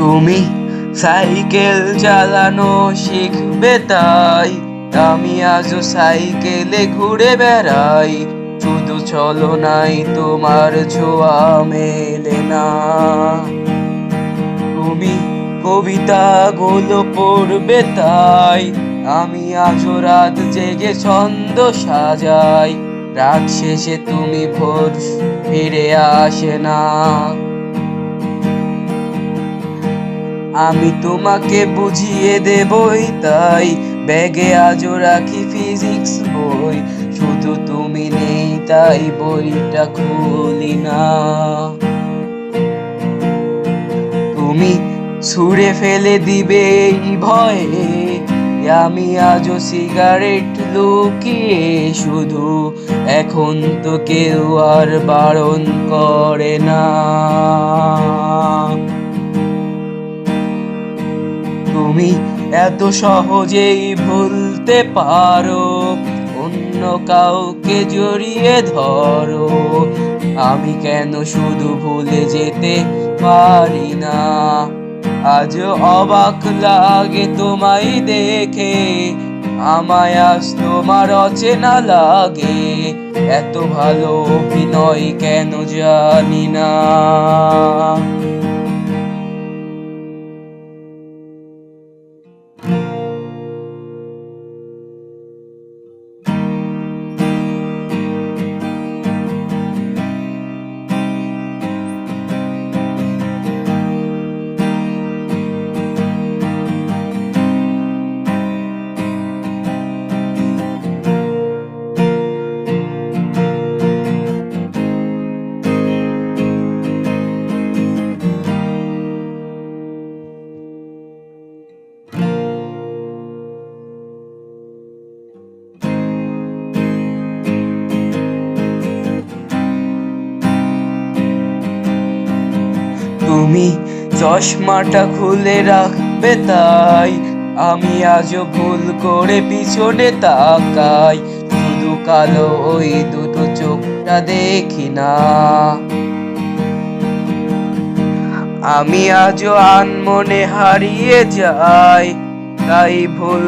তুমি সাইকেল চালানো শিখবে তাই। আমি আজও সাইকেলে ঘুরে বেড়াই। শুধু চলো নাই তোমার ছোঁয়া মেলে না। তুমি কবিতাগুলো পড়বে তাই। আমি আজও রাত জেগে ছন্দ সাজাই। রাত শেষে তুমি ভোর ফিরে আসে না। আমি তোমাকে বুঝিয়ে দেবই তাই। ব্যাগে আজও রাখি ফিজিক্স বই। শুধু তুমি নেই তাই বইটা খুলি না। তুমি ছুঁড়ে ফেলে দিবে এই ভয়ে। আমি আজও সিগারেট লুকিয়ে শুধু। এখন তো কেউ আর বারণ করে না। এত সহজেই ভুলতে পারো, অন্য কাউকে জড়িয়ে ধরো। আমি কেন শুধু ভুলে যেতে পারি না? আজ অবাক লাগে তোমায় দেখে, আমায় আজ তোমার অচেনা লাগে। এত ভালো অভিনয় কেন জানি না? তুমি চশমাটা খুলে রাখবে তাই। আমি আজও ভুল করে পিছনে তাকাই। শুধু কালো ওই দুটো চোখটা দেখি না। আমি আজও আনমনে হারিয়ে যাই, তাই ভুল